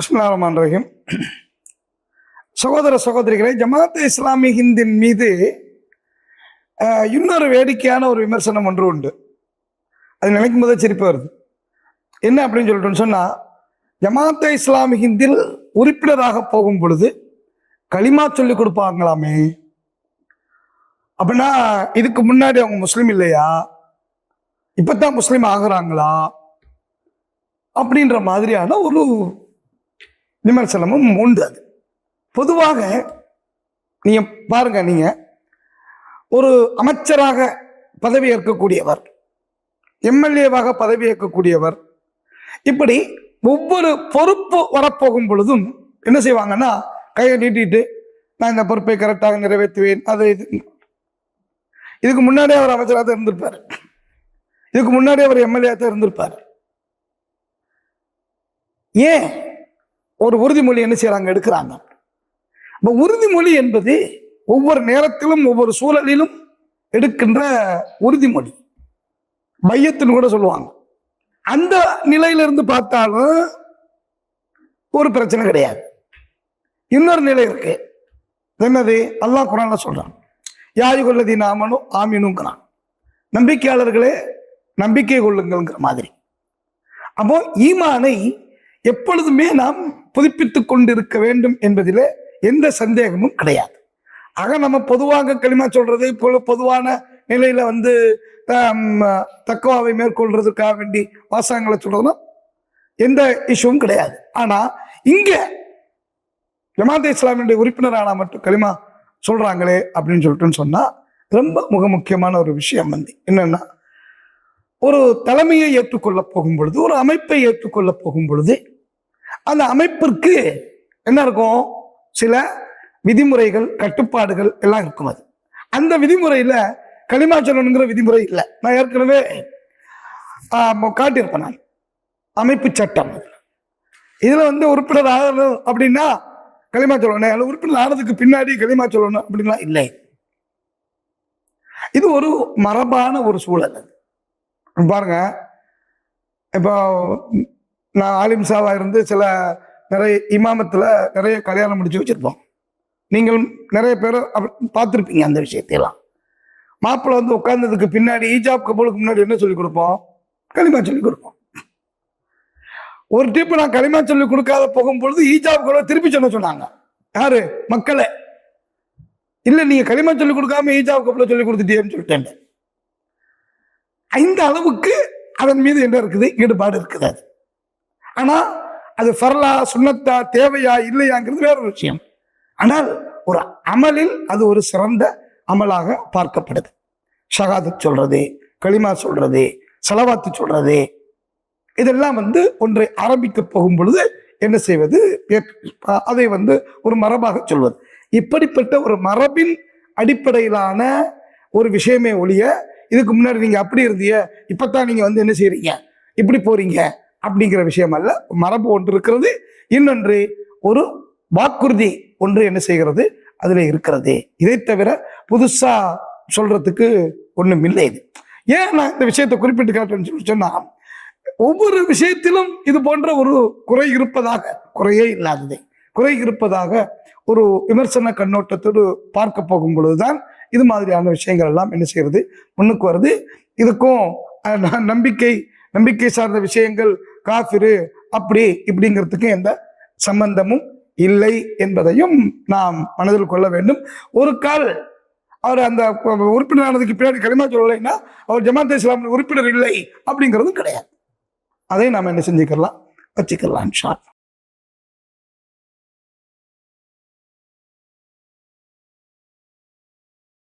பிஸ்மில்லாஹ்ரஹ்மான் ரஹீம் சகோதர சகோதரிகளை ஜமாத் இஸ்லாமி ஹிந்தின் மீது இன்னொரு வேடிக்கையான ஒரு விமர்சனம் ஒன்று உண்டு. அது நினைக்கும் போதே சிரிப்பு வருது. என்ன அப்படின்னு சொல்லிட்டுன்னு சொன்னால் ஜமாத் இஸ்லாமி ஹிந்தில் உறுப்பினராக போகும் பொழுது களிமா சொல்லி கொடுப்பாங்களாமே. அப்படின்னா இதுக்கு முன்னாடி அவங்க முஸ்லீம் இல்லையா? இப்போ தான் முஸ்லீம் ஆகுறாங்களா? அப்படின்ற மாதிரியான ஒரு விமர்சனமும் உண்டு அது. பொதுவாக நீங்க பாருங்க நீங்க ஒரு அமைச்சராக பதவி ஏற்கக்கூடியவர் எம்எல்ஏவாக பதவி ஏற்கக்கூடியவர் இப்படி ஒவ்வொரு பொறுப்பு வரப்போகும் பொழுதும் என்ன செய்வாங்கன்னா கையை நீட்டிட்டு நான் இந்த பொறுப்பை கரெக்டாக நிறைவேற்றுவேன். அதை இது. இதுக்கு முன்னாடி அவர் அமைச்சராக தான் இருந்திருப்பார். இதுக்கு முன்னாடி அவர் எம்எல்ஏ தான் இருந்திருப்பார். ஏன்? ஒரு உறுதிமொழி என்ன செய்கிறாங்க எடுக்கிறாங்க. இப்போ உறுதிமொழி என்பது ஒவ்வொரு நேரத்திலும் ஒவ்வொரு சூழலிலும் எடுக்கின்ற உறுதிமொழி. மையத்தின்னு கூட சொல்லுவாங்க. அந்த நிலையிலிருந்து பார்த்தாலும் ஒரு பிரச்சனை கிடையாது. இன்னொரு நிலை இருக்கு. என்னது? அல்லாஹ் குரான்ல சொல்றான். யாயுகொல்லதி நாமனும் ஆமீனுங்கிறான். நம்பிக்கையாளர்களே நம்பிக்கை கொள்ளுங்கள்ங்கிற மாதிரி. அப்போ ஈமானை எப்பொழுதுமே நாம் புதுப்பித்துக் கொண்டிருக்க வேண்டும் என்பதிலே எந்த சந்தேகமும் கிடையாது. ஆக நம்ம பொதுவாக களிமா சொல்றது இப்போ பொதுவான நிலையில வந்து தக்குவாவை மேற்கொள்றதுக்காக வேண்டி வாசகங்களை சொல்றதுனா எந்த இஷ்யூவும் கிடையாது. ஆனா இங்க ஜமாத் இஸ்லாமியுடைய உறுப்பினரான மட்டும் களிமா சொல்றாங்களே அப்படின்னு சொல்லிட்டுன்னு சொன்னா ரொம்ப மிக முக்கியமான ஒரு விஷயம் வந்து என்னன்னா ஒரு தலைமையை ஏற்றுக்கொள்ள போகும் பொழுது ஒரு அமைப்பை ஏற்றுக்கொள்ள போகும் பொழுது அந்த அமைப்பிற்கு என்ன இருக்கும்? சில விதிமுறைகள் கட்டுப்பாடுகள் எல்லாம் இருக்கும் அது. அந்த விதிமுறையில் களிமா சொல்லணுங்கிற விதிமுறை இல்லை. நான் ஏற்கனவே காட்டியிருப்பேன் நான். அமைப்பு சட்டம் இதில் வந்து உறுப்பினர் ஆகணும் அப்படின்னா களிமா சொல்லணும் அதுல உறுப்பினர் ஆனதுக்கு பின்னாடி களிமா சொல்லணும் அப்படின்லாம் இல்லை. இது ஒரு மரபான ஒரு சூழல் அது. பாருங்க. இப்போ நான் ஆலிம்சாவாக இருந்து சில நிறைய இமாமத்தில் நிறைய கல்யாணம் முடிச்சு வச்சிருப்போம். நீங்கள் நிறைய பேர் பார்த்துருப்பீங்க அந்த விஷயத்தையெல்லாம் மாப்பிள்ளை வந்து உட்கார்ந்ததுக்கு பின்னாடி ஈஜாப் கபூலுக்கு முன்னாடி என்ன சொல்லிக் கொடுப்போம்? களிமா சொல்லி கொடுப்போம். ஒரு டிப்பு நான் களிமா சொல்லி கொடுக்காத போகும்பொழுது ஈஜாப் கபூலை திருப்பி சொன்ன சொன்னாங்க. யாரு? மக்களே. இல்லை நீங்கள் களிமா சொல்லி கொடுக்காம ஈஜாப் கபூலை சொல்லி கொடுத்துட்டேன்னு சொல்லிட்டேன். இந்த அளவுக்கு அதன் மீது என்ன இருக்குது? ஈடுபாடு இருக்குது. அது ஆனால் அது ஃபர்லா சுண்ணத்தா தேவையா இல்லையாங்கிறது வேற ஒரு விஷயம். ஆனால் ஒரு அமலில் அது ஒரு சிறந்த அமலாக பார்க்கப்படுது. ஷகாது சொல்றது களிமா சொல்றது செலவாத்து சொல்றது இதெல்லாம் வந்து ஒன்றை ஆரம்பிக்க போகும் பொழுது என்ன செய்வது? அதை வந்து ஒரு மரபாக சொல்வது. இப்படிப்பட்ட ஒரு மரபின் அடிப்படையிலான ஒரு விஷயமே ஒழிய இதுக்கு முன்னாடி நீங்க அப்படி இருந்தீங்க இப்போத்தான் நீங்க வந்து என்ன செய்றீங்க? இப்படி போறீங்க? அப்படிங்கிற விஷயம் அல்ல. மரபு ஒன்று இருக்கிறது இன்னொன்று ஒரு வாக்குறுதி ஒன்று என்ன செய்கிறது? அதில் இருக்கிறது. இதை தவிர புதுசாக சொல்றதுக்கு ஒன்றும் இல்லை இது. ஏன் நான் இந்த விஷயத்தை குறிப்பிட்டு காட்டுறேன்னு சொல்லி ஒவ்வொரு விஷயத்திலும் இது போன்ற ஒரு குறை இருப்பதாக குறையே இல்லாதது. குறை இருப்பதாக ஒரு விமர்சன கண்ணோட்டத்தோடு பார்க்க போகும் பொழுதுதான் இது மாதிரியான விஷயங்கள் எல்லாம் என்ன செய்யறது முன்னுக்கு வருது. இதுக்கும் நம்பிக்கை நம்பிக்கை சார்ந்த விஷயங்கள் காஃபிரு அப்படி இப்படிங்கிறதுக்கு எந்த சம்பந்தமும் இல்லை என்பதையும் நாம் மனதில் கொள்ள வேண்டும். ஒரு கால் அவர் அந்த உறுப்பினரானதுக்கு பின்னாடி களிமா சொல்லலைன்னா அவர் ஜமாத் இஸ்லாம் உறுப்பினர் இல்லை அப்படிங்கிறதும் கிடையாது. அதை நாம் என்ன செஞ்சுக்கலாம்? வச்சுக்கலாம் ஷார்ட்